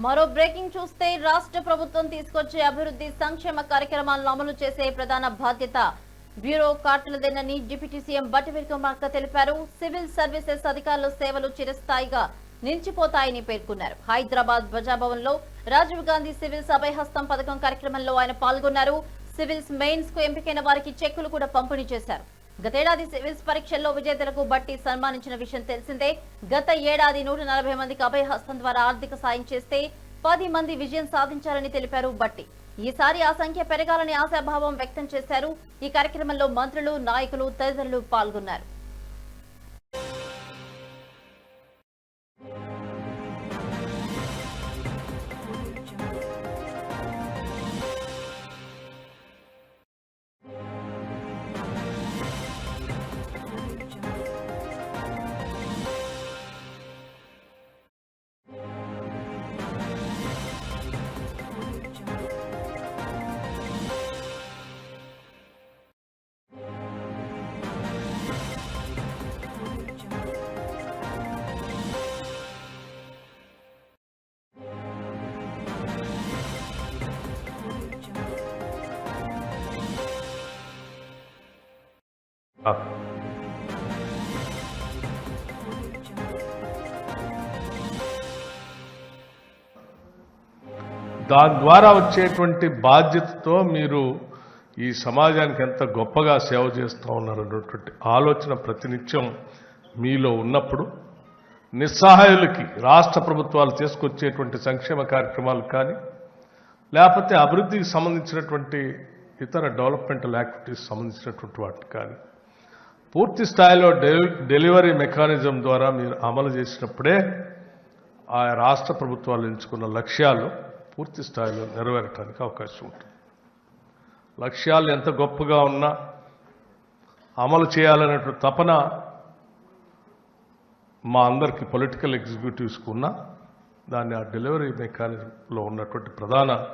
మరో బ్రేకింగ్ చూస్తే రాష్ట్ర ప్రభుత్వం తీసుకొచ్చే అభివృద్ధి సంక్షేమ కార్యక్రమాలను అమలు చేసే ప్రధాన బాధ్యత. బ్యూరోక్రాట్లదేనని డిప్యూటీ సీఎం బట్టి విక్రమార్క తెలిపారు. సివిల్ సర్వీసెస్ అధికారుల సేవలు చిరస్థాయిగా నిలిచిపోతాయని పేర్కొన్నారు. హైదరాబాద్ ప్రజాభవన్లో రాజీవ్ గాంధీ సివిల్స్ అభయహస్తం పథకం కార్యక్రమంలో ఆయన పాల్గొన్నారు. సివిల్స్ మెయిన్స్కు ఎంపికైన వారికి చెక్కులు కూడా పంపిణీ చేశారు. గతేడాది సివిల్స్ పరీక్షల్లో విజేతలకు బట్టి సన్మానించిన విషయం తెలిసిందే. గత ఏడాది నూట నలభై మందికి అభయ హస్తం ద్వారా ఆర్థిక సాయం చేస్తే పది మంది విజయం సాధించారని తెలిపారు బట్టి. ఈసారి ఆ సంఖ్య పెరగాలని ఆశాభావం వ్యక్తం చేశారు. ఈ కార్యక్రమంలో మంత్రులు నాయకులు తదితరులు పాల్గొన్నారు. దాని ద్వారా వచ్చేటువంటి బాధ్యతతో మీరు ఈ సమాజానికి ఎంత గొప్పగా సేవ చేస్తూ ఉన్నారు అన్నటువంటి ఆలోచన ప్రతినిత్యం మీలో ఉన్నప్పుడు నిస్సహాయులకి రాష్ట్ర ప్రభుత్వాలు తీసుకొచ్చేటువంటి సంక్షేమ కార్యక్రమాలు కానీ లేకపోతే అభివృద్ధికి సంబంధించినటువంటి ఇతర డెవలప్మెంటల్ యాక్టివిటీస్ సంబంధించినటువంటి వాటికి కానీ పూర్తి స్థాయిలో డెలి- డెలివరీ మెకానిజం ద్వారా మీరు అమలు చేసినప్పుడే ఆ రాష్ట్ర ప్రభుత్వాలు ఎంచుకున్న లక్ష్యాలు పూర్తి స్థాయిలో నెరవేరటానికి అవకాశం ఉంటుంది. లక్ష్యాలు ఎంత గొప్పగా ఉన్నా అమలు చేయాలనేటువంటి తపన మా అందరికీ పొలిటికల్ ఎగ్జిక్యూటివ్స్కి ఉన్న దాన్ని ఆ డెలివరీ మెకానిజంలో ఉన్నటువంటి ప్రధాన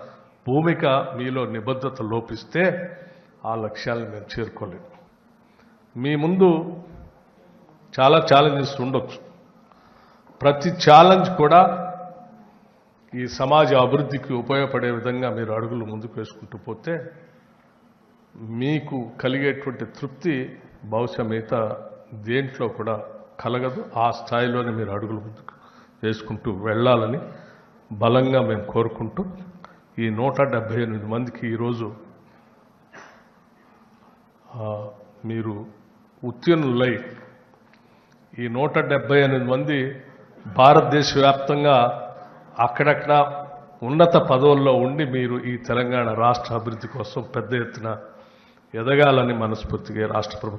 భూమిక మీలో నిబద్ధత లోపిస్తే ఆ లక్ష్యాలను మేము చేరుకోలేము. మీ ముందు చాలా ఛాలెంజెస్ ఉండొచ్చు. ప్రతి ఛాలెంజ్ కూడా ఈ సమాజ అభివృద్ధికి ఉపయోగపడే విధంగా మీరు అడుగులు ముందుకు వేసుకుంటూ పోతే మీకు కలిగేటువంటి తృప్తి బహుశా మిగతా దేంట్లో కూడా కలగదు. ఆ స్థాయిలోనే మీరు అడుగులు ముందుకు వేసుకుంటూ వెళ్ళాలని బలంగా మేము కోరుకుంటూ ఈ నూట డెబ్భై ఎనిమిది మందికి ఈరోజు మీరు ఉత్తీర్ణులై ఈ నూట డెబ్బై ఎనిమిది మంది భారతదేశ వ్యాప్తంగా అక్కడక్కడ ఉన్నత పదవుల్లో ఉండి మీరు ఈ తెలంగాణ రాష్ట్ర అభివృద్ధి కోసం పెద్ద ఎత్తున ఎదగాలని మనస్ఫూర్తిగా రాష్ట్ర ప్రభుత్వం